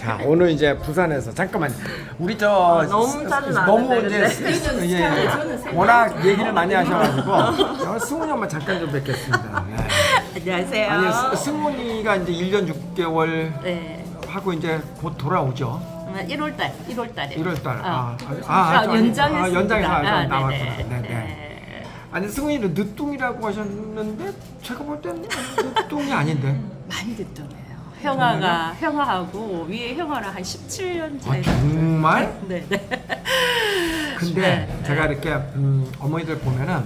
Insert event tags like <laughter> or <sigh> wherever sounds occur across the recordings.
자 오늘 이제 부산에서 잠깐만 우리 저 너무 자주 너무 나왔는데, 이제 근데. 스- <laughs> 예, 예. 워낙 얘기를 많이 하셔가지고 <laughs> 어, 승훈이 엄마 잠깐 좀 뵙겠습니다. 예. 안녕하세요. 아니 스- 승훈이가 이제 1년 6개월 네. 하고 이제 곧 돌아오죠. 1월 달, 1월 달에. 1월달. 어. 아, 아, 아, 아, 연장했습니다. 아, 연장해서 아, 아, 네네. 나왔구나. 네네. 네. 아니 승훈이는 늦둥이라고 하셨는데 제가 볼 때는 늦둥이 아닌데. <laughs> 많이 듣던데요. 형아가 형아하고 위에 형아랑 한 17년 아, 차이. 정말? 네, 네. <laughs> 근데 네, 제가 이렇게 음, 어머니들 보면은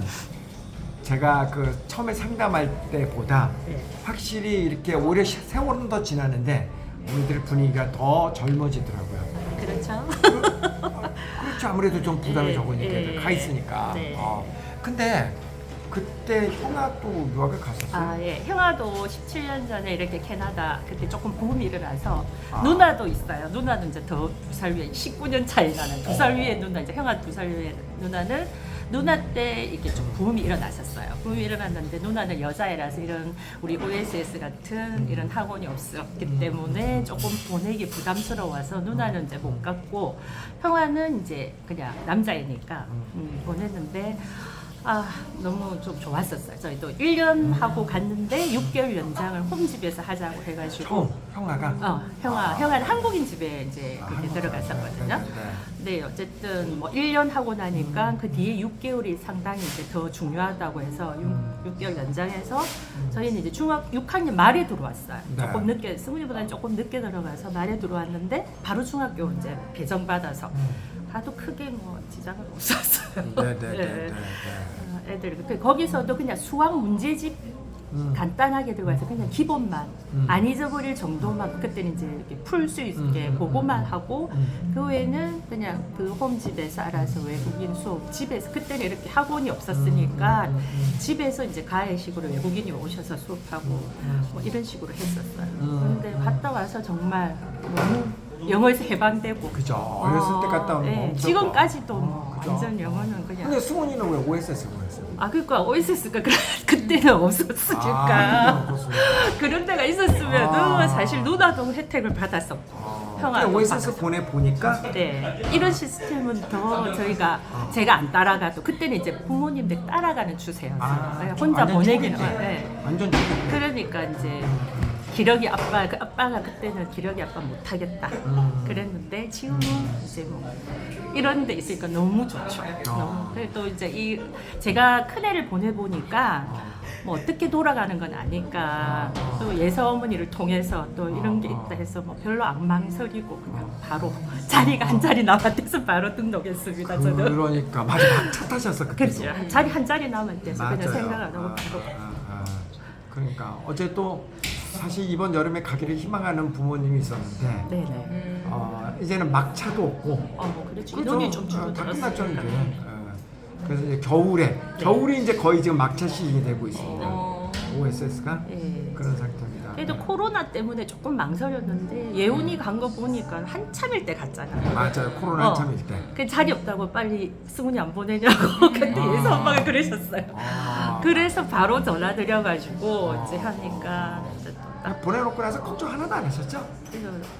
제가 그 처음에 상담할 때보다 네. 확실히 이렇게 오래 시- 세월은 더 지나는데 어머니들 분위기가 더 젊어지더라고요. 그렇죠. 그렇죠. 아무래도 좀 부담이 예, 적으니까 예. 가 있으니까. 네. 어. 근데 그때 형아 또 유학을 갔었어요. 아, 예. 형아도 17년 전에 이렇게 캐나다 그때 조금 붐이 일어나서 아. 누나도 있어요. 누나는 이제 더 두 살 위에 19년 차이 나는 두 살 위에 누나 이제 형아 두 살 위에 누나는 누나 때 이렇게 좀 붐이 일어났었어요. 붐이 일어났는데 누나는 여자애라서 이런 우리 OSS 같은 이런 학원이 없었기 때문에 조금 보내기 부담스러워서 누나는 이제 못 갔고 형아는 이제 그냥 남자애니까 음, 보냈는데 아 너무 좀 좋았었어요. 저희도 1년 하고 갔는데 6개월 연장을 홈집에서 하자고 해가지고 형, 형아가. 어 형아 형아는 한국인 집에 이제 아, 그렇게 한국인. 들어갔었거든요. 네, 네. 네 어쨌든 뭐 1년 하고 나니까 그 뒤에 6개월이 상당히 이제 더 중요하다고 해서 음. 6, 개월 연장해서 저희는 이제 중학 6학년 말에 들어왔어요. 네. 조금 늦게 승훈이보다는 조금 늦게 들어가서 말에 들어왔는데 바로 중학교 이제 배정 받아서 가도 크게 뭐 지장은 없었어요. 네, 네, 네, <laughs> 네, 네. 네. 어, 애들 그 거기서도 그냥 수학 문제집 음. 간단하게 들어가서 그냥 기본만 음. 안 잊어버릴 정도만 그때는 이제 이렇게 풀 수 있게 음, 음, 그거만 음, 하고 음. 그 외에는 그냥 그 홈집에서 알아서 외국인 수업 집에서 그때는 이렇게 학원이 없었으니까 음, 음, 음. 집에서 이제 가해식으로 외국인이 오셔서 수업하고 음. 뭐 이런 식으로 했었어요. 음, 근데 음. 갔다 와서 정말 너무 영어에서 해방되고 그죠. 어렸을 때 갔다 오면 예, 뭐 엄청 지금까지도 그죠. 완전 영어는 그냥 근데 승훈이는 왜 OSS 보냈어요? 아 그러니까 OSS가 그, <laughs> 그때는 없었으니까 아. 그런 데가 있었으면 아. 은 사실 누나도 혜택을 받았었고 아, 형아 그냥 OSS 보내 보니까 네 이런 시스템은 더 저희가 아. 제가 안 따라가도 그때는 이제 부모님들 따라가는 추세였어요 아, 네, 혼자 완전 보내기는 초기지. 네. 완전. 그러니까 이제 기력이 아빠 그 아빠가 그때는 기력이 아빠 못하겠다 음. 그랬는데 지금은 이제 뭐 이런 데 있으니까 너무 좋죠. 아. 너무 또 이제 이 제가 큰 애를 보내 보니까 뭐 어떻게 돌아가는 건 아니까 또 예서 어머니를 통해서 또 이런 게 있다 해서 뭐 별로 안 망설이고 그냥 바로 <laughs> 자리가 한 자리 남았대서 바로 등록했습니다. 저는 그러니까 막차 타셨어 그때. 그렇죠. 자리 한 자리 남았대서 그냥 생각 안 하고 아, 바로 아, 아. 그러니까 어제 또 사실 이번 여름에 가기를 희망하는 부모님이 있었는데 네네. 어, 이제는 막차도 없고 어 그렇죠. 그죠? 인원이 좀 어, 다 이제. 줄어들었으니까. 어, 그래서 이제 겨울에 겨울이 이제 거의 지금 막차 시즌이 되고 있습니다. 어. OSS가 예. 그런 상태입니다. 그래도 코로나 때문에 조금 망설였는데 예운이 간 거 보니까 한참일 때 갔잖아요. 맞아요 코로나 어. 한참일 때. 그 자리 없다고 빨리 승훈이 안 보내냐고 <laughs> 그때 아. 예서 엄마가 그러셨어요. 아. 그래서 바로 전화 드려가지고 이제 하니까 또딱 보내놓고 나서 걱정 하나도 안 하셨죠?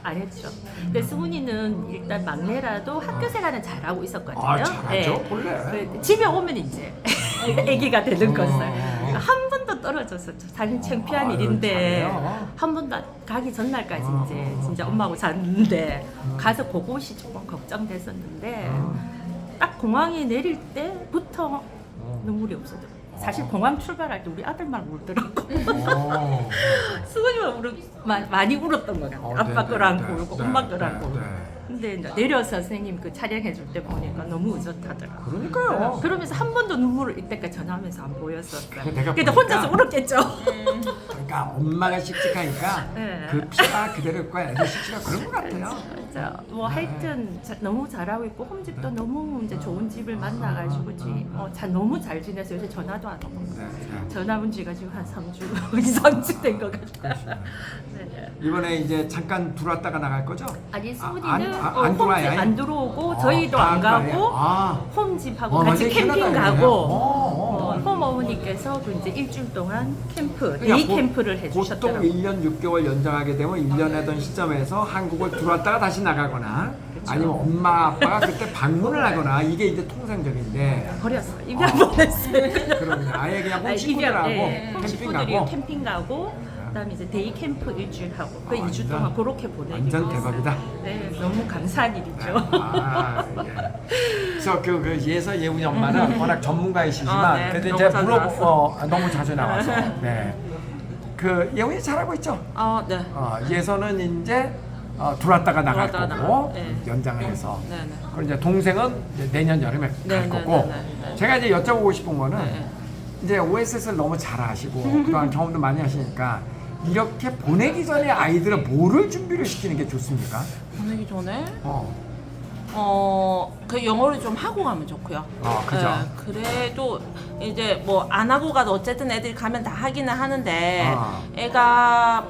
안 했죠. 근데 승훈이는 일단 막내라도 학교 생활은 잘하고 있었거든요. 아 잘하죠 네. 원래. 그 집에 오면 이제 <laughs> 아기가 되는 어. 것을 한 번도 떨어졌었죠. 사실 창피한 아유, 일인데 잘해요. 한 번도 가기 전날까지 어, 이제 어, 진짜 엄마하고 잤는데 가서 그곳이 조금 걱정됐었는데 딱 공항에 내릴 때부터 눈물이 없어져. 사실 공항 출발할 때 우리 아들만 울더라고. 어. <laughs> 수근이만 울어 마- 많이 울었던 것 같아요. 어, 아빠 네, 거랑 네, 울고 네, 엄마 거랑 네, 울고. 네. 근데 이제 내려서 선생님 그 촬영해 줄 때 보니까 너무 의젓하더라고. 그러니까요. 그러면서 한 번도 눈물을 이때까지 전화하면서 안 보였었어요. 내가 근데 보니까- 혼자서 울었겠죠. 그러니까 엄마가 씩씩하니까 네. 그 피가 그대로일 거야. 애들 씩씩하 그런 것 같아요. 맞아. 뭐 하여튼 자- 너무 잘하고 있고 홈집도 너무 이제 좋은 집을 만나가지고 지 어, 자, 너무 잘 지내서 요새 전화도 안 오고. 네, 네. 전화 온 지가 지금 한 3주 <laughs> 이상 된것 같아요. 네. 이번에 이제 잠깐 들어왔다가 나갈 거죠? 아니 아, 안- 아, 어, 안 홈집 들어와요, 아예? 안 들어오고 아, 저희도 안 아? 가고 아. 홈집하고 어, 같이 완전히 캠핑. 가고 어, 어, 어, 어. 홈 어머니께서 그 이제 일주일 동안 캠프, 그러니까 데이 보- 캠프를 보통 해주셨더라고요. 1년 6개월 연장하게 되면 1년 하던 시점에서 한국을 들어왔다가 다시 나가거나 그렇죠. 아니면 엄마 아빠가 그때 방문을 하거나 이게 이제 통상적인데 버렸어요. 입양 보냈어요. 그러면 아예 그냥 아니, 홈 친구들하고 입양, 예, 캠핑 친구들이 가고 캠핑 가고 그다음에 이제 데이 캠프 일주일 하고 그 아, 2주 완전- 동안 그렇게 보내기도 완전 했어요. 대박이다. 네, 너무 감사한 일이죠. 아, 예. 그래서 그, 그 예서 예훈이 엄마는 워낙 전문가이시지만 아, 네. 그래도 너무 이제 자주 물어 나왔어. 어, 너무 자주 나와서 <laughs> 네. 그 예훈이 잘하고 있죠. 아, 네. 어, 예서는 이제 어, 들어왔다가 나갈 들어왔다가 거고 나가- 네. 연장을 해서 네, 네. 그리고 이제 동생은 이제 내년 여름에 네, 갈 네, 거고 네, 네, 네. 제가 이제 여쭤보고 싶은 거는 네. 이제 OSS를 너무 잘 아시고 <laughs> 그동안 경험도 많이 하시니까 이렇게 보내기 전에 아이들은 뭐를 준비를 시키는 게 좋습니까? 보내기 전에 어, 어, 그 영어를 좀 하고 가면 좋고요. 어, 그죠. 네, 그래도 이제 뭐 안 하고 가도 어쨌든 애들이 가면 다 하기는 하는데 아. 애가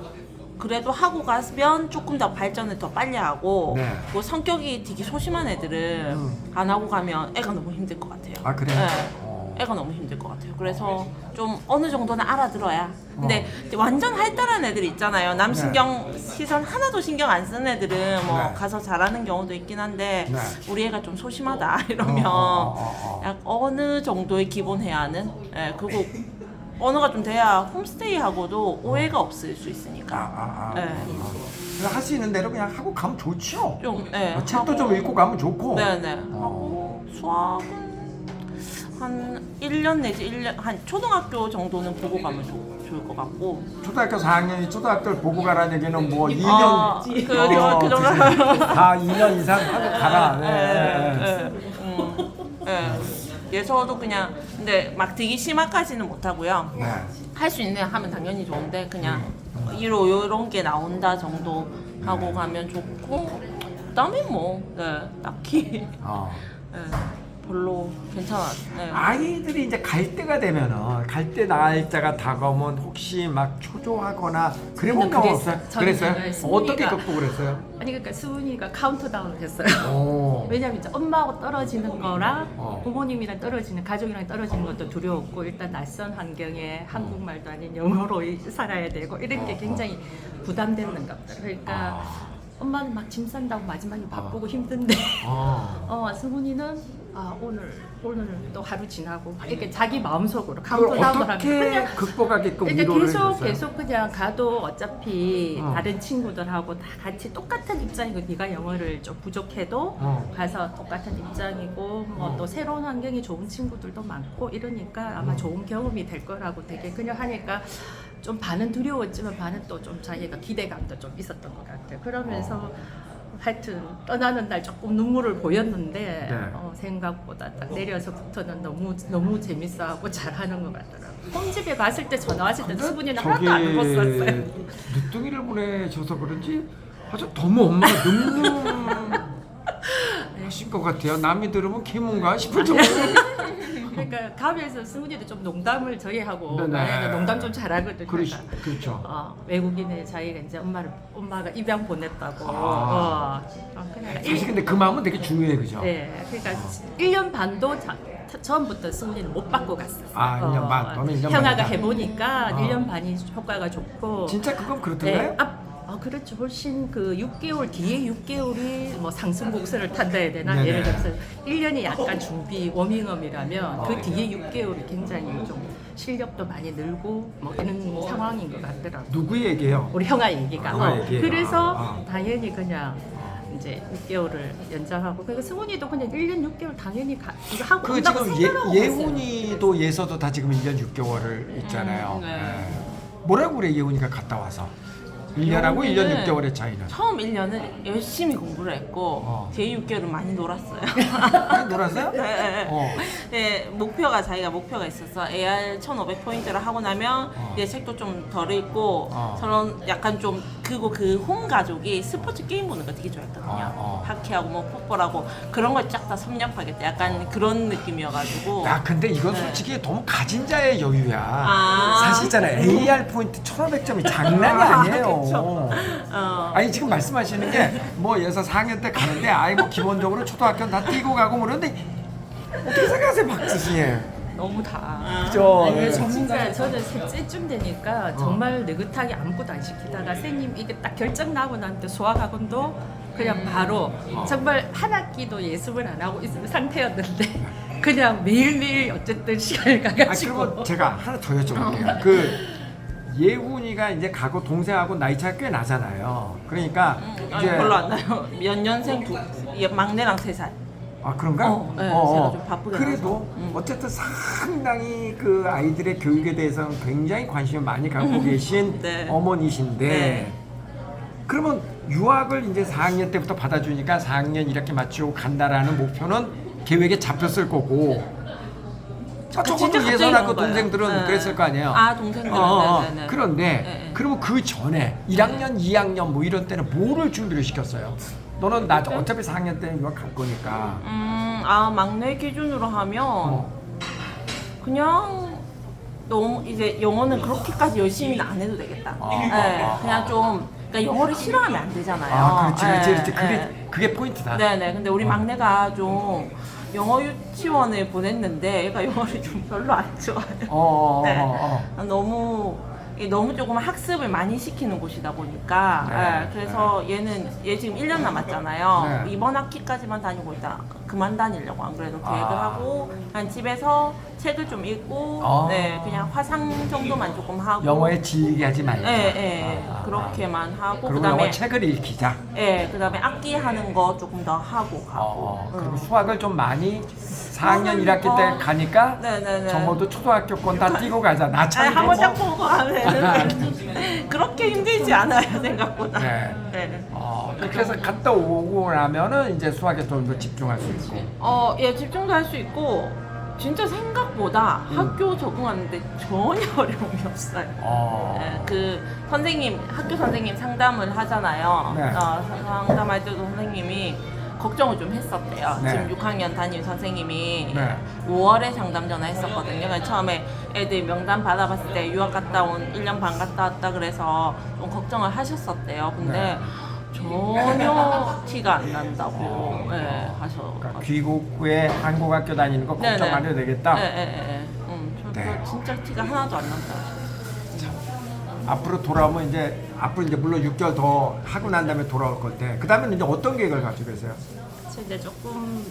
그래도 하고 가면 조금 더 발전을 더 빨리 하고 네. 뭐 성격이 되게 소심한 애들은 음. 안 하고 가면 애가 너무 힘들 것 같아요. 아 그래? 네. 어. 애가 너무 힘들 것 같아요. 그래서 좀 어느 정도는 알아들어야. 근데 어. 이제 완전 할달한 애들 있잖아요. 남 네. 신경 시선 하나도 신경 안 쓰는 애들은 뭐 네. 가서 잘하는 경우도 있긴 한데 네. 우리 애가 좀 소심하다 이러면 어, 어, 어, 어. 약 어느 정도의 기본 해야 하는. 예, 그거 언어가 좀 돼야 홈스테이 하고도 오해가 없을 수 아, 있으니까. 아, 아. 네. 할수 있는 대로 그냥 하고 가면 좋죠. 좀 예. 어, 책도 하고- 좀 읽고 가면 좋고. 네네. 어. 하고 수학은 한 1년 내지 1년 한 초등학교 정도는 보고 가면 좋, 좋을 것 같고. 초등학교 4학년이 초등학교를 보고 가라는 얘기는 뭐 2년 아, 그, 그, 그 정도. 다 2년 이상 하고 가라. 네. 예, 예, 음, 예. 예서도 그냥 근데 막 되게 심화까지는 못 하고요. 네. 할 수 있는 하면 당연히 좋은데 그냥 이로 요런 게 나온다 정도 하고 가면 좋고 그다음에 뭐 네, 딱히 어. 예, 별로 괜찮아. 네. 아이들이 이제 갈 때가 되면은 갈 때 날짜가 다가오면 혹시 막 초조하거나 그래 본 경우 그랬- 없어요? 저는 그랬어요? 정말 어떻게 승리가- 극복을 했어요? 아니 그러니까 수은이가 카운트다운을 했어요. 오. <laughs> 왜냐면 이제 엄마하고 떨어지는 거랑 어. 부모님이랑 떨어지는 가족이랑 떨어지는 것도 두려웠고 일단 낯선 환경에 한국말도 아닌 영어로 이- 살아야 되고 이런 게 어, 굉장히 부담되는 것들. 그러니까 아. 엄마는 막 짐 싼다고 마지막에 바쁘고 힘든데 어. <laughs> 어 승훈이는 아 오늘 오늘 또 하루 지나고 막 이렇게 자기 마음속으로 그걸 카운트다운을 하면 어떻게 그냥 극복하게끔 그러니까 위로를 계속 해줬어요? 계속 그냥 가도 어차피 어. 다른 친구들하고 다 같이 똑같은 입장이고 네가 영어를 좀 부족해도 어. 가서 똑같은 입장이고 뭐 어. 또 새로운 환경이 좋은 친구들도 많고 이러니까 아마 어. 좋은 경험이 될 거라고 되게 그냥 하니까 좀 반은 두려웠지만 반은 또 좀 자기가 기대감도 좀 있었던 것 같아요. 그러면서 하여튼 떠나는 날 조금 눈물을 보였는데 네. 어, 생각보다 딱 내려서부터는 너무 너무 재밌어하고 잘하는 것 같더라고요. 홈집에 갔을 때 전화 왔을 때 수분이는 하나도 안 울었었어요. 늦둥이를 보내셔서 그런지 아주 너무 엄마가 능하신 <laughs> 것 같아요. 남이 들으면 개문가 싶을 정도로. <laughs> 그러니까 가면서 승훈이도 좀 농담을 저희하고 네네. 만약에 농담 좀 잘하거든요. 그렇죠. 그러니까 그렇죠. 어, 외국인의 자기가 이제 엄마를 엄마가 입양 보냈다고. 아. 어, 어, 그냥 사실 근데 그 마음은 되게 중요해, 그죠? 네, 그러니까 1년 반도 자, 차- 처음부터 승훈이는 못 받고 갔었어요. 아, 1년 반. 너는 1년 형아가 반이다. 해보니까 어. 1년 반이 효과가 좋고. 진짜 그건 그렇던가요? 네, 앞, 아, 그렇죠. 훨씬 그 6개월 뒤에 6개월이 뭐 상승 곡선을 탄다 해야 되나? 네네. 예를 들어서 1년이 약간 준비 워밍업이라면 어. 그 뒤에 6개월이 굉장히 좀 실력도 많이 늘고 뭐 이런 상황인 것 같더라고요. 누구 얘기예요? 우리 형아 얘기가. 형아 어, 얘기. 그래서 아, 아. 당연히 그냥 이제 6개월을 연장하고 그러니까 승훈이도 그냥 1년 6개월 당연히 가, 이거 하고 그 온다고 지금 생각하고 예. 예훈이도 예서도 다 지금 1년 6개월을 있잖아요. 음, 네. 예. 뭐라고 그래 예훈이가 갔다 와서 1년하고 1년 예훈이는 6개월의 차이는. 처음 1년은 열심히 공부를 했고 어. 뒤에 6개월은 많이 놀았어요. 놀았어요? <laughs> 네, 네. 어. 네, 목표가 자기가 목표가 있어서 AR 1,500포인트를 하고 나면 어. 이제 책도 좀 덜 읽고 어. 저는 약간 좀 그리고 그 홈 가족이 스포츠 게임 보는 거 되게 좋아했거든요. 어, 어. 하키하고 뭐 풋볼하고 그런 걸 쫙 다 섭렵하겠다. 약간 그런 느낌이어가지고. 야 근데 이건 네. 솔직히 너무 가진 자의 여유야. 아. 사실 있잖아 AR 포인트 1,500점이 장난이 아니에요. 어. 아니 지금 말씀하시는 게뭐 예서 4학년 때 가는데 아이 뭐 기본적으로 초등학교는 다 뛰고 가고 뭐 그러는데 어떻게 생각하세요 박수 씨? 너무 다. 그죠? 아니, 네. 진짜 저는 셋째쯤 되니까 어. 정말 느긋하게 아무것도 안 시키다가 선생님 이게 딱 결정 나고 나한테 수학학원도 그냥 바로 정말 한 학기도 예습을 안 하고 있는 상태였는데 <laughs> 그냥 매일매일 어쨌든 시간을 아 가가지고 그리고 제가 하나 더 여쭤볼게요. 그 예훈이가 이제 가고 동생하고 나이 차가 꽤 나잖아요. 그러니까 아니, 별로 안 나요. 몇 년생 두 얘 막내랑 세 살. 아 그런가? 어, 네, 제가 좀 바쁘게 그래도 나서. 음. 어쨌든 상당히 그 아이들의 교육에 대해서는 굉장히 관심을 많이 갖고 계신 <laughs> 네. 어머니신데 네. 그러면 유학을 이제 4학년 때부터 받아주니까 4학년 이렇게 마치고 간다라는 목표는 계획에 잡혔을 거고 아, 진짜 갑자기 예선하고 나온 거예요. 동생들은 네. 그랬을 거 아니에요. 아, 동생들은. 어, 어. 네, 네, 네. 그런데 네, 네. 그러면 그 전에 1학년, 2학년 뭐 이런 때는 뭐를 준비를 시켰어요? 너는 나 어차피 4학년 때는 유학 갈 거니까. 음, 아 막내 기준으로 하면 어. 그냥 너무 이제 영어는 그렇게까지 열심히는 안 해도 되겠다. 아. 네, 그냥 좀 그러니까 영어를 싫어하면 안 되잖아요. 아, 그렇지, 그렇지, 그렇지. 네, 그게 네. 그게 포인트다. 네 네. 근데 우리 막내가 좀 영어 유치원에 보냈는데 얘가 영어를 좀 별로 안 좋아해요. 어, 어, 네. 어, 어. 너무 이게 너무 조금 학습을 많이 시키는 곳이다 보니까 네, 예, 그래서 얘는 얘 지금 1년 남았잖아요. 네. 이번 학기까지만 다니고 있다 그만 다니려고 안 그래도 계획을 아. 하고 그냥 집에서 책을 좀 읽고 아. 네 그냥 화상 정도만 조금 하고 영어에 질리게 하지 말자. 예, 예, 아, 아, 그렇게만 하고 아. 그리고 그다음에 책을 읽히자. 예, 그다음에 악기 하는 거 조금 더 하고 어, 가고 어. 그리고 응. 수학을 좀 많이 4학년 1학기 때 어. 가니까 네네네. 적어도 초등학교 건다 뛰고 가자. 나 아니, 참. 한번 딱 보고 하면 <laughs> 그렇게 힘들지 않아요 생각보다. 네. 네. 어, 해서 갔다 오고 나면은 이제 수학에 좀 더 집중할 수 있 고. 어, 예, 집중도 할 수 있고 진짜 생각보다 음. 학교 적응하는데 전혀 <laughs> 어려움이 없어요. 어. 네, 그 선생님 학교 선생님 상담을 하잖아요. 네. 어, 상담할 때도 선생님이 걱정을 좀 했었대요. 네. 지금 6학년 담임 선생님이 네. 5월에 상담 전화했었거든요. 그래서 처음에 애들 명단 받아봤을 때 유학 갔다 온 1년 반 갔다 왔다 그래서 좀 걱정을 하셨었대요. 근데 네. 전혀 티가 안 난다고 네, 하셔. 그러니까 귀국 후에 한국 학교 다니는 거 걱정. 안 해도 되겠다. 네, 네, 네. 음, 저, 네. 저 진짜 티가 하나도 안 난다. 앞으로 돌아오면 이제 앞으로 이제 물론 6개월 더 하고 난 다음에 돌아올 건데 그 다음에는 이제 어떤 계획을 가지고 계세요? 이제 조금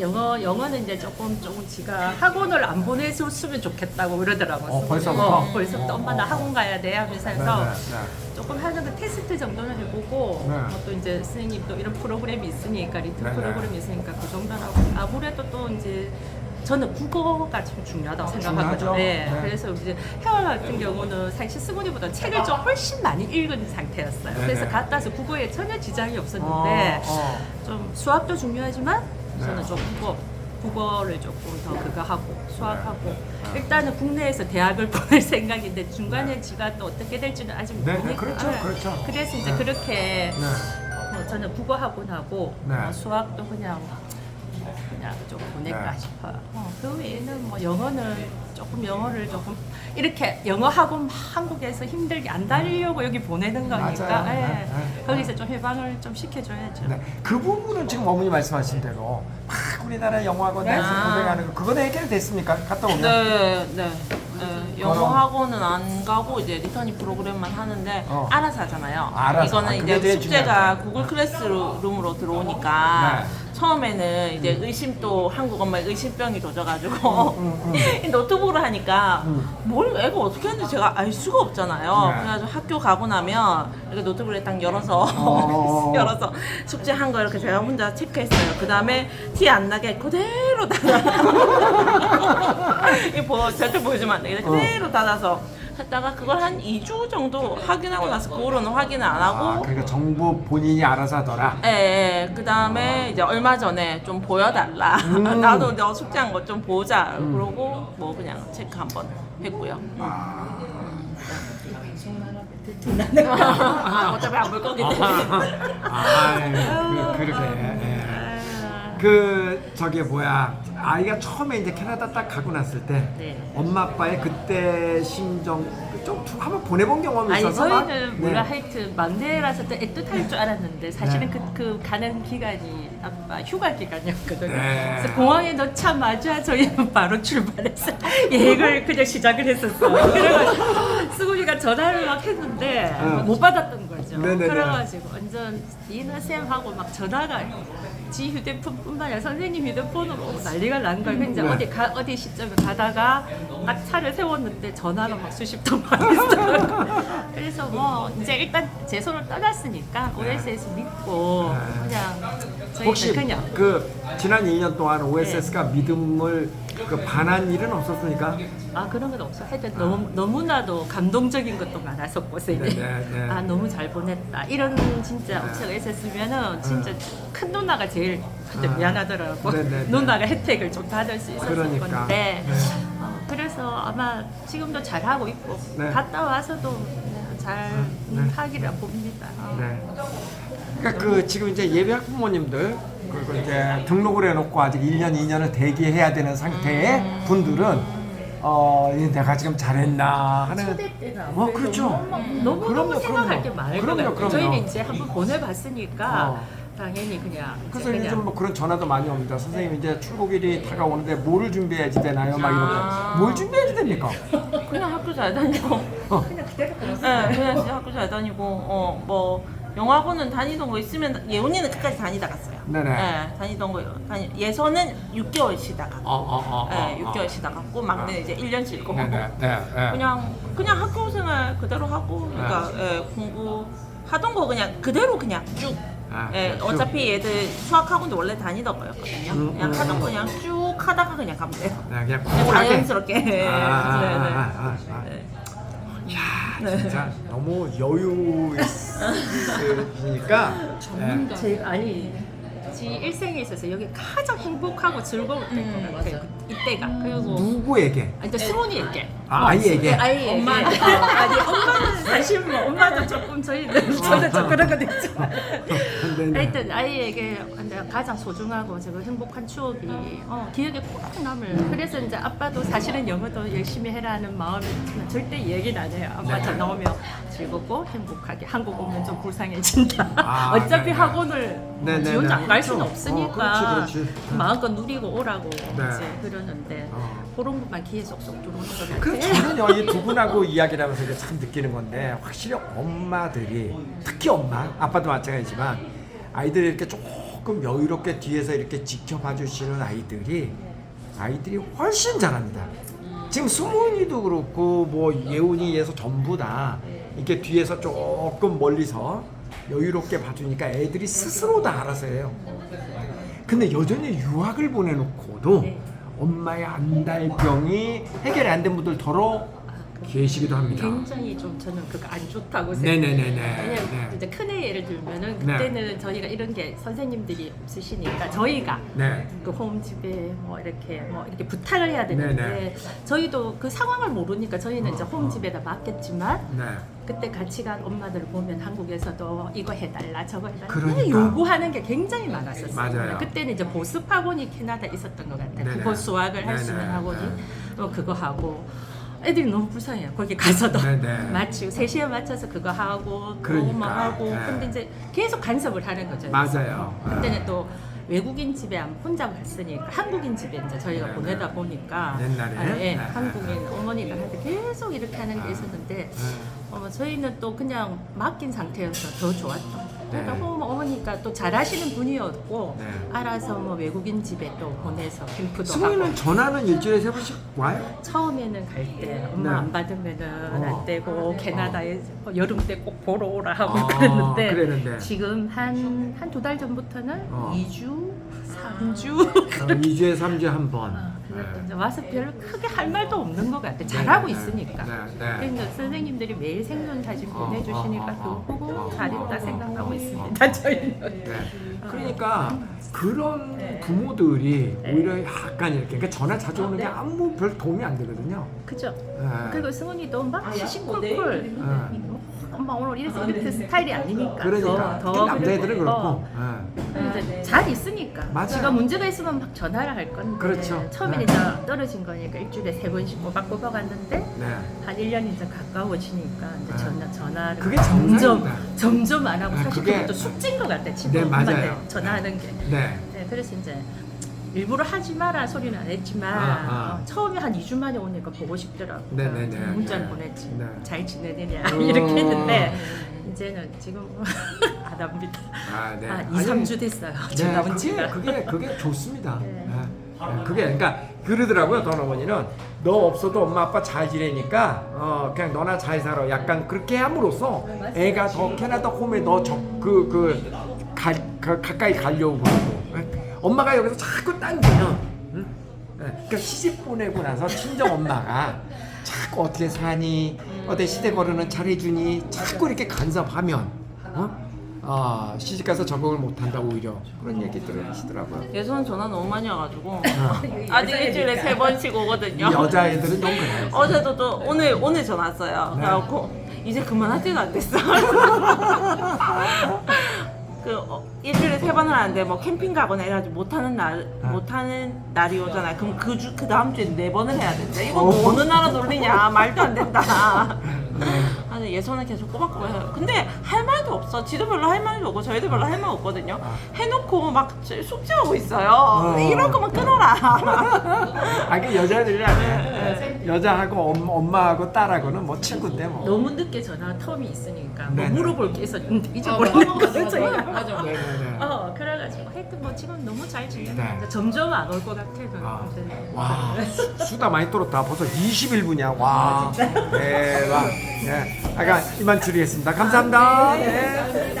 영어 영어는 이제 조금 조금 지가 학원을 안 보내줬으면 좋겠다고 그러더라고요. 어, 벌써부터? 어, 벌써부터 어, 엄마 어, 나 어. 학원 가야 돼 하면서 네, 해서 네, 네. 조금 하는 그 테스트 정도는 해보고 네. 어, 또 이제 선생님 또 이런 프로그램이 있으니까 리트 네, 네. 프로그램이 있으니까 그 정도는 하고 아무래도 또 이제 저는 국어가 좀 중요하다고 생각하거든요. 네. 네. 그래서 이제 혜원 같은 경우는 사실 승훈이보다 책을 좀 훨씬 많이 읽은 상태였어요. 네, 그래서 네. 갔다 와서 국어에 전혀 지장이 없었는데 어, 어. 좀 수학도 중요하지만 저는 네. 좀 국어 국어를 조금 더 그거 하고 수학하고 네. 일단은 국내에서 대학을 <laughs> 보낼 생각인데 중간에 지가 또 어떻게 될지는 아직 네, 네, 모르니까 그렇죠, 그렇죠. 그래서 이제 네. 그렇게 네. 뭐 저는 국어 학원 하고 네. 어, 수학도 그냥 그냥 좀 보낼까 네. 싶어요. 어, 그 외에는 뭐 영어는 조금 영어를 조금 이렇게 영어 학원 한국에서 힘들게 안 다니려고 여기 보내는 거니까 맞아요. 예. 네, 네. 거기서 좀 해방을 좀 시켜줘야죠. 네. 그 부분은 지금 어머니 말씀하신 대로 막 우리나라 영어학원 네. 다니면서 아. 고생하는 거 그거는 해결됐습니까? 갔다 오면? 네, 네. 네, 영어 그럼. 학원은 안 가고 이제 리터닝 프로그램만 하는데 어. 알아서 하잖아요. 알아서. 이거는 아, 그게 이제 제일 숙제가 중요하죠. 구글 클래스룸으로 들어오니까 네. 처음에는 이제 의심도 한국 엄마 의심병이 도져가지고 음, <laughs> 이 노트북으로 하니까 음. 뭘 애가 어떻게 하는지 제가 알 수가 없잖아요. 네. 그래가지고 학교 가고 나면 이렇게 노트북을 딱 열어서 어. <laughs> 열어서 숙제 한 거 이렇게 제가 혼자 체크했어요. 그 다음에 티 안 나게 그대로 닫아. <laughs> 이 보, 절대 보여주면 안 돼. 그대로 닫아서 했다가 그걸 한 2주 정도 확인하고 나서 그 후로는 확인을 안 아, 하고 그러니까 정부 본인이 알아서 하더라. 예, 예. 그 다음에 이제 얼마 전에 좀 보여달라. 음. <laughs> 나도 너 숙제한 거 좀 보자. 그러고 뭐 그냥 체크 한번 했고요. 아, 어차피 안 볼 거기 때문에. 아, 그, 그러게. 예. 그 저기 뭐야 아이가 처음에 이제 캐나다 딱 가고 났을 때 네. 엄마 아빠의 그때 심정 좀 한번 보내본 경험이 아니 있어서 막- 저희는 네. 몰라 하여튼 막내라서 또 애틋할 줄 알았는데 사실은 네. 그, 그 가는 기간이 아빠 휴가 기간이었거든요. 네. 그래서 공항에 넣자마자 저희는 바로 출발해서 <laughs> 예행을 그냥 시작을 했었어요. <laughs> 그래가지고 수국이가 전화를 막 했는데 네. 못 받았던 거죠. 네네네. 그래가지고 완전 이나 쌤 하고 막 전화가 지 휴대폰뿐만 아니라 선생님 휴대폰으로 난리가 난 거예요. 근데 네. 어디 가 어디 시점에 가다가 딱 차를 세웠는데 전화가 막 수십 통 받았어요. <laughs> 그래서 뭐 이제 일단 제 손을 떠났으니까 OSS 믿고 네. 그냥 저희는 혹시 그냥 그 지난 2년 동안 OSS가 네. 믿음을 그 반한 일은 없었습니까? 아 그런 건 없어. 하여튼 너무 너무나도 감동적인 것도 많았었고 쌤이. 네, 네, 네. 아 너무 잘 보냈다. 이런 진짜 네. 업체가 있었으면은 진짜 큰 누나가 제일 근데 아. 미안하더라고. 네, 네, 네. 누나가 혜택을 좀 받을 수 있었을 그러니까. 건데. 네. 어, 그래서 아마 지금도 잘 하고 있고 네. 갔다 와서도 네, 잘 네. 하기를 봅니다. 어. 네. 그러니까 그 지금 이제 예비 학부모님들 그리고 이제 등록을 해놓고 아직 1년, 2년을 대기해야 되는 상태의 음. 분들은 어 내가 지금 잘했나 하는 초대 때는 안 어, 그래도 그렇죠. 너무 너무, 그럼요, 생각할 그럼요. 게 많을 그럼요, 것 같아요. 그럼요. 저희는 이제 한번 보내봤으니까 어. 당연히 그냥 이제 그래서 그냥 요즘 뭐 그런 전화도 많이 옵니다. 선생님 이제 출국일이 다가오는데 뭐를 준비해야지 되나요? 막 아. 이렇게 뭘 준비해야지 됩니까? 그냥 학교 잘 다니고. 어. 그냥 그대로 네, 그냥 진짜 학교 잘 다니고, 어, 뭐, 영화학원은 다니던 거 있으면, 예원이는 끝까지 다니다 갔어요. 네네. 네, 다니던 거, 다니, 예선은 6개월 쉬다 갔고, 어, 어, 어, 네, 어, 6개월 쉬다 갔고, 막내 는 이제 1년 쉬고. 네, 네, 네, 네. 그냥, 그냥 학교 생활 그대로 하고, 그러니까, 예, 공부, 하던 거 그냥 그대로 그냥 쭉. 아, 예, 쭉. 어차피 얘들 수학학원도 원래 다니던 거였거든요. 음, 그냥 음, 하던 거 음. 그냥 쭉 하다가 그냥 가면 돼요. 네, 그냥 그냥 쿨하게. 자연스럽게. 아, 아, 네, 네. 아, 아, 아. 네. 야, 진짜 너무 여유 있으니까. 네. 제 아니 지 일생에 있어서 여기 가장 행복하고 즐거울 때인 음, 것 같아요. 그- 이때가 그리고 누구에게? 아니, 이제 수문이에게 아, 아이에게? 아이에게 엄마. 어, 아니 엄마는 사실 뭐 엄마도 조금 저희는 저는 좀 그런 건 있지만 네, 네. 하여튼 아이에게 가장 소중하고 지금 행복한 추억이 어, 기억에 꼭 남을 그래서 이제 아빠도 사실은 영어도 열심히 해라는 마음이 있지만 절대 얘기는 안 해요 아빠 네. 저 나오면 즐겁고 행복하게 한국 오면 좀 불쌍해진다 아, 어차피 네, 네. 학원을 네, 네, 지 혼자 네. 갈 수는 그렇죠. 없으니까 어, 그렇지, 그렇지. 마음껏 누리고 오라고 이제 그러는데 어. 그런 것만 귀에 쏙쏙 들어오는 것 같아요 그 저는요 이 두 분하고 이야기를 하면서 이제 참 느끼는 건데 확실히 엄마들이 특히 엄마 아빠도 마찬가지지만 아이들이 이렇게 조금 여유롭게 뒤에서 이렇게 지켜봐 주시는 아이들이 아이들이 훨씬 잘합니다. 지금 수문이도 그렇고 뭐 예훈이 예서 전부 다 이렇게 뒤에서 조금 멀리서 여유롭게 봐주니까 애들이 스스로 다 알아서 해요. 근데 여전히 유학을 보내놓고도 네. 엄마의 안달병이 해결이 안 된 분들 더러 계시기도 합니다. 굉장히 좀 저는 그거 안 좋다고 생각해요. 네네네네. 왜냐면 네. 이제 큰 애 예를 들면은 네. 그때는 저희가 이런 게 선생님들이 없으시니까 저희가 네. 그 홈집에 뭐 이렇게 뭐 이렇게 부탁을 해야 되는데 네네. 저희도 그 상황을 모르니까 저희는 이제 홈집에다 맡겼지만 네. 그때 같이 간 엄마들 보면 한국에서도 이거 해달라 저거 해달라 그러니까. 요구하는 게 굉장히 많았었어요. 맞아요. 그때는 이제 보습 학원이 캐나다에 있었던 것 같아요. 네네. 그거 수학을 할 수 있는 네네. 학원이 네. 또 그거 하고 애들이 너무 불쌍해요. 거기 가서도 네네. <laughs> 마치고 3시에 맞춰서 그거 하고 그러니까. 또뭐 하고 네. 근데 이제 계속 간섭을 하는 거죠. 맞아요. 그때는 또 외국인 집에 안 혼자 갔으니까 한국인 집에 이제 저희가 네, 보내다 보니까 옛날에? 아, 예, 네, 네, 한국인 어머니들한테 계속 이렇게 하는 게 있었는데 네. 어, 저희는 또 그냥 맡긴 상태여서 더 좋았던. 그러니까 네. 뭐 어머니가 또 잘하시는 분이었고 네. 알아서 뭐 외국인 집에 또 보내서 캠프도 하고 전화는 일주일에 세 번씩 와요? 처음에는 갈 때 엄마 네. 안 받으면은 어. 안 되고 캐나다에 뭐 여름 때 꼭 보러 오라 하고 어, 그랬는데 그랬는데. 지금 한 한 두 달 전부터는 어. 2주, 3주 어, 2주에 3주에 한 번. 아, 네. 이제 와서 별 크게 할 말도 없는 것 같아. 잘하고 네, 있으니까. 네, 네. 그러니까 선생님들이 매일 생존 사진 어, 보내주시니까 어, 어, 그거 보고 어, 잘했다 어, 어, 생각하고 어, 있습니다. 저희는. 네. 그러니까 그런 부모들이 네. 오히려 약간 이렇게 그러니까 전화 자주 오는 게 아무 별 도움이 안 되거든요. 그죠? 네. 그리고 승훈이도 막 아, 시시콜콜 네. 엄마 오늘 이래서 이렇게 스타일이 아니니까 그러니까 더, 더 남자애들은 그렇고. 어, 예. 이제 잘 있으니까 맞아요. 지가 문제가 있으면 막 전화를 할 건데 그렇죠. 처음에 네. 이제 떨어진 거니까 일주일에 세 번씩 꼬박꼬박 갔는데 네. 한 1년 이제 가까워지니까 이제 네. 전화 전화를 그게 점점 정상입니다. 점점 안 하고 네, 사실 그게- 그것도 숙제인 것 같아 친구 네. 엄마한테 전화하는 게 네. 네, 그래서 이제 일부러 하지 마라 소리는 안 했지만 아, 아. 어, 처음에 한 2주 만에 오니까 보고 싶더라고 네, 네, 네. 문자를 네. 보냈지 네. 잘 지내느냐 어. <laughs> 이렇게 했는데 이제는 지금 <laughs> 안 합니다 아, 네. 한 2, 아니, 3주 됐어요 전화 네, 온 그게, 지가 그게 그게 좋습니다. 네. 네. 네, 그게 그러니까 그러더라고요 돈 어머니는 너 없어도 엄마 아빠 잘 지내니까 어 그냥 너나 잘 살아 약간 그렇게 함으로써 애가 더 캐나다 홈에 너그그 그 가까이 가려고 그러고 네? 엄마가 여기서 자꾸 당기면 응? 네, 그러니까 시집 보내고 나서 친정 엄마가 <laughs> 자꾸 어떻게 사니 어때 시댁 어른은 잘해주니 자꾸 이렇게 간섭하면 어? 아 시집 가서 적응을 못한다고 오히려 그런 얘기들을 하시더라고요. 예선 전화 너무 많이 와가지고 어. <laughs> 아직 일주일에 세 번씩 오거든요. 여자애들은 좀 그래요. 어제도 또 오늘 오늘 전화 왔어요. 네. 그래갖고 이제 그만할 때도 안 됐어. <laughs> 그 어, 일주일에 세 번은 하는데 뭐 캠핑 가거나 이래가지고 못하는 날 아. 못하는 날이 오잖아요. 그럼 그주그 다음 주에 네 번을 해야 된대. 이거 어. 뭐 어느 나라 놀리냐 <laughs> 말도 안 된다. 네. 아니 예선은 계속 꼬박꼬박 해요. 근데 할 말도 없어. 지도 별로 할 말도 없고 저희도 별로 할 말 없거든요. 해놓고 막 숙제하고 있어요. 어. 이럴 거면 끊어라. <laughs> 아, 그 여자애들이 아니에요. 여자하고 엄, 엄마하고 딸하고는 뭐 친구인데 뭐. 너무 늦게 전화 텀이 있으니까 뭐 네네. 물어볼 게 있었는데 잊어버리는 거예요 저희가 맞아. 네네네. 어 그래가지고 하여튼 뭐 지금 너무 잘 지내고 네. 점점 안 올 것 같아 그 아, 이제. 와 수- 수다 많이 떨었다. 벌써 21분이야. 와 대박. 네. 아까 이만 드리겠습니다. 감사합니다. 네.